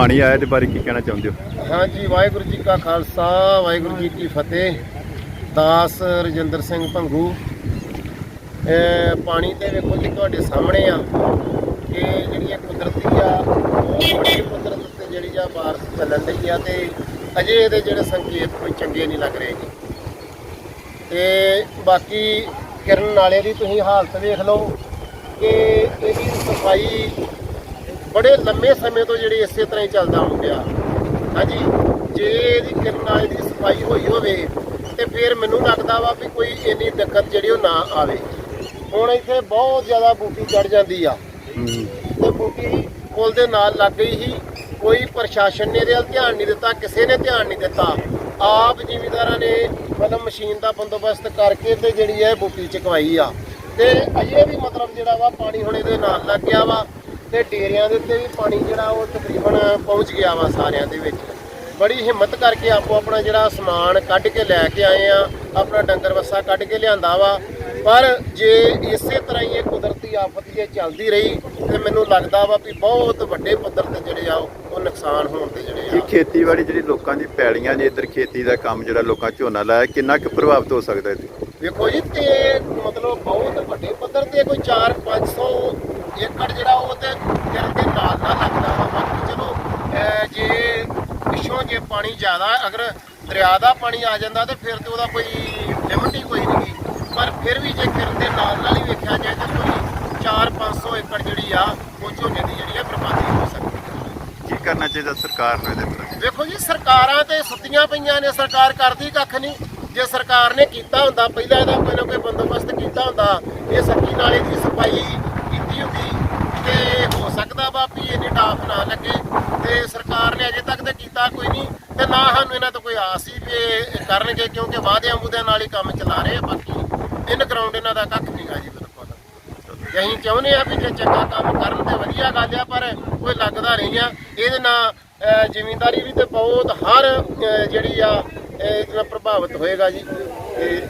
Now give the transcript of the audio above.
ਪਾਣੀ ਆਇਆ ਦੇ ਬਾਰੇ ਕੀ ਕਹਿਣਾ ਚਾਹੁੰਦੇ ਹੋ? ਹਾਂਜੀ, ਵਾਹਿਗੁਰੂ ਜੀ ਕਾ ਖਾਲਸਾ, ਵਾਹਿਗੁਰੂ ਜੀ ਕੀ ਫਤਿਹ। ਦਾਸ ਰਜਿੰਦਰ ਸਿੰਘ ਭੰਗੂ। ਇਹ ਪਾਣੀ ਤੇ ਵੇਖੋ ਜੀ ਤੁਹਾਡੇ ਸਾਹਮਣੇ ਆ ਕਿ ਜਿਹੜੀ ਇਹ ਕੁਦਰਤੀ ਆ ਬਹੁਤ ਵੱਡੀ ਕੁਦਰਤ ਤੇ ਜਿਹੜੀ ਆ ਬਾਰਿਸ਼ ਚੱਲਣ ਡਈ ਆ ਤੇ ਅਜੇ ਇਹਦੇ ਜਿਹੜੇ ਸੰਕੇਤ ਕੋਈ ਚੰਗੇ ਨਹੀਂ ਲੱਗ ਰਹੇ ਜੀ। ਤੇ ਬਾਕੀ ਕਿਰਨ ਨਾਲੇ ਦੀ ਤੁਸੀਂ ਹਾਲਤ ਵੇਖ ਲਓ ਕਿ ਇਹਦੀ ਸਫ਼ਾਈ ਬੜੇ ਲੰਮੇ ਸਮੇਂ ਤੋਂ ਜਿਹੜੀ ਇਸੇ ਤਰ੍ਹਾਂ ਹੀ ਚੱਲਦਾ ਹੁੰਦਿਆ ਹਾਂਜੀ, ਜੇ ਇਹਦੀ ਕਿਰਨ ਨਾਲੇ ਦੀ ਸਫ਼ਾਈ ਹੋਈ ਹੋਵੇ, ਤੇ ਫਿਰ ਮੈਨੂੰ ਲੱਗਦਾ ਵਾ ਵੀ ਕੋਈ ਇੰਨੀ ਦਿੱਕਤ ਜਿਹੜੀ ਉਹ ਨਾ ਆਵੇ। ਹੁਣ ਇੱਥੇ ਬਹੁਤ ਜ਼ਿਆਦਾ ਬੂਟੀ ਚੜ ਜਾਂਦੀ ਆ। ਤੇ ਬੂਟੀ ਪੁਲ ਦੇ ਨਾਲ ਲੱਗ ਗਈ ਸੀ। ਕੋਈ ਪ੍ਰਸ਼ਾਸਨ ਨੇ ਇਹਦੇ ਵੱਲ ਧਿਆਨ ਨਹੀਂ ਦਿੱਤਾ, ਕਿਸੇ ਨੇ ਧਿਆਨ ਨਹੀਂ ਦਿੱਤਾ। ਆਪ ਜ਼ਿਮੀਂਦਾਰਾਂ ਨੇ ਮਤਲਬ ਮਸ਼ੀਨ ਦਾ ਬੰਦੋਬਸਤ ਕਰਕੇ ਤੇ ਜਿਹੜੀ ਹੈ ਬੂਟੀ ਚਕਵਾਈ ਆ। ਤੇ ਅਜੇ ਵੀ ਮਤਲਬ ਜਿਹੜਾ ਵਾ ਪਾਣੀ ਹੁਣ ਇਹਦੇ ਨਾਲ ਲੱਗ ਗਿਆ ਵਾ। ਤੇ ਡੇਰਿਆਂ ਦੇ ਉੱਤੇ ਵੀ ਪਾਣੀ ਜਿਹੜਾ ਉਹ ਤਕਰੀਬਨ ਪਹੁੰਚ ਗਿਆ ਵਾ ਸਾਰਿਆਂ ਦੇ ਵਿੱਚ। ਬੜੀ ਹਿੰਮਤ ਕਰਕੇ ਆਪੋ ਆਪਣਾ ਜਿਹੜਾ ਸਮਾਨ ਕੱਢ ਕੇ ਲੈ ਕੇ ਆਏ ਆ ਆਪਣਾ ਡੰਗਰ ਵੱਸਾ ਕੱਢ ਕੇ ਲਿਆਂਦਾ ਵਾ। ਪਰ ਜੇ ਇਸੇ ਤਰ੍ਹਾਂ ਹੀ ਇਹ ਕੁਦਰਤੀ ਆਫਤ ਜੇ ਚੱਲਦੀ ਰਹੀ ਤੇ ਮੈਨੂੰ ਲੱਗਦਾ ਵਾ ਵੀ ਬਹੁਤ ਵੱਡੇ ਪੱਧਰ ਤੇ ਜਿਹੜੇ ਆ ਉਹ ਨੁਕਸਾਨ ਹੋਣ ਤੇ ਜਿਹੜੇ ਇਹ ਆ ਖੇਤੀਬਾੜੀ ਜਿਹੜੀ ਲੋਕਾਂ ਦੀ ਪੈਲੀਆਂ ਨੇ ਇੱਧਰ ਖੇਤੀ ਦਾ ਕੰਮ ਜਿਹੜਾ ਲੋਕਾਂ ਝੋਨਾ ਲਾਇਆ ਕਿੰਨਾ ਕੁ ਪ੍ਰਭਾਵਿਤ ਹੋ ਸਕਦਾ ਇਹਦੇ? ਵੇਖੋ ਜੀ ਤੇ ਮਤਲਬ ਬਹੁਤ ਵੱਡੇ ਪੱਧਰ ਤੇ ਕੋਈ 4-500 ਏਕੜ ਜਿਹੜਾ ਉਹ ਤੇ ਕਿਰਨ ਦੇ ਨਾਲ ਨਾਲ ਲੱਗਦਾ ਵਾ ਬਾਕੀ ਚਲੋ ਅਹ ਜੇ ਜੇ ਪਾਣੀ ਜ਼ਿਆਦਾ ਅਗਰ ਦਰਿਆ ਦਾ ਪਾਣੀ ਆ ਜਾਂਦਾ ਤੇ ਫਿਰ ਤੇ ਉਹਦਾ ਕੋਈ ਲਿਮਟ ਹੀ ਕੋਈ ਨਹੀਂ ਪਰ ਫਿਰ ਵੀ ਜੇ ਕਿਰਨ ਦੇ ਨਾਲ ਨਾਲ ਹੀ ਵੇਖਿਆ ਜਾਏ ਤਾਂ ਕੋਈ 4-500 ਏਕੜ ਜਿਹੜੀ ਆ ਉਹ ਝੋਨੇ ਦੀ ਜਿਹੜੀ ਆ ਬਰਬਾਦੀ ਹੋ ਸਕਦੀ ਹੈ। ਕੀ ਕਰਨਾ ਚਾਹੀਦਾ ਸਰਕਾਰ ਨੂੰ ਇਹਦੇ ਉੱਪਰ? ਵੇਖੋ ਜੀ ਸਰਕਾਰਾਂ ਤੇ ਸੁੱਤੀਆਂ ਪਈਆਂ ਨੇ ਸਰਕਾਰ ਕਰਦੀ ਕੱਖ ਨਹੀਂ। ਜੇ ਸਰਕਾਰ ਨੇ ਕੀਤਾ ਹੁੰਦਾ ਪਹਿਲਾਂ ਇਹਦਾ ਕੋਈ ਨਾ ਕੋਈ ਬੰਦੋਬਸਤ ਕੀਤਾ ਹੁੰਦਾ ਇਹ ਸੱਕੀ ਨਾਲੇ ਦੀ ਸਫ਼ਾਈ ਕੀਤੀ ਹੁੰਦੀ। ਤੇ ਹੋ ਸਕਦਾ ਵਾ ਵੀ ਇਹਨੇ ਟਾਪ ਨਾ ਲੱਗੇ। ਤੇ ਸਰਕਾਰ ਨੇ ਅਜੇ ਤੱਕ ਤੇ ਕੀਤਾ ਕੋਈ ਨਹੀਂ ਤੇ ਨਾ ਸਾਨੂੰ ਇਹਨਾਂ ਤੋਂ ਕੋਈ ਆਸ ਹੀ ਵੀ ਇਹ ਕਰਨਗੇ ਕਿਉਂਕਿ ਵਾਅਦਿਆਂ ਮੁੱਦਿਆਂ ਨਾਲ ਹੀ ਕੰਮ ਚਲਾ ਰਹੇ ਆ ਬਾਕੀ। ਇਨ ਗਰਾਊਂਡ ਇਹਨਾਂ ਦਾ ਕੱਖ ਨਹੀਂ ਗਾ ਜੀ ਬਿਲਕੁਲ। ਤੇ ਅਸੀਂ ਚਾਹੁੰਦੇ ਆ ਵੀ ਜੇ ਚੰਗਾ ਕੰਮ ਕਰਨ ਤੇ ਵਧੀਆ ਗੱਲ ਆ ਪਰ ਕੋਈ ਲੱਗਦਾ ਨਹੀਂ ਆ। ਇਹਦੇ ਨਾਲ ਅਹ, ਜ਼ਿਮੀਂਦਾਰੀ ਵੀ ਤੇ ਬਹੁਤ ਹਰ ਜਿਹੜੀ ਆ ਇਹਦੇ ਨਾਲ ਪ੍ਰਭਾਵਿਤ ਹੋਏਗਾ ਜੀ। ਤੇ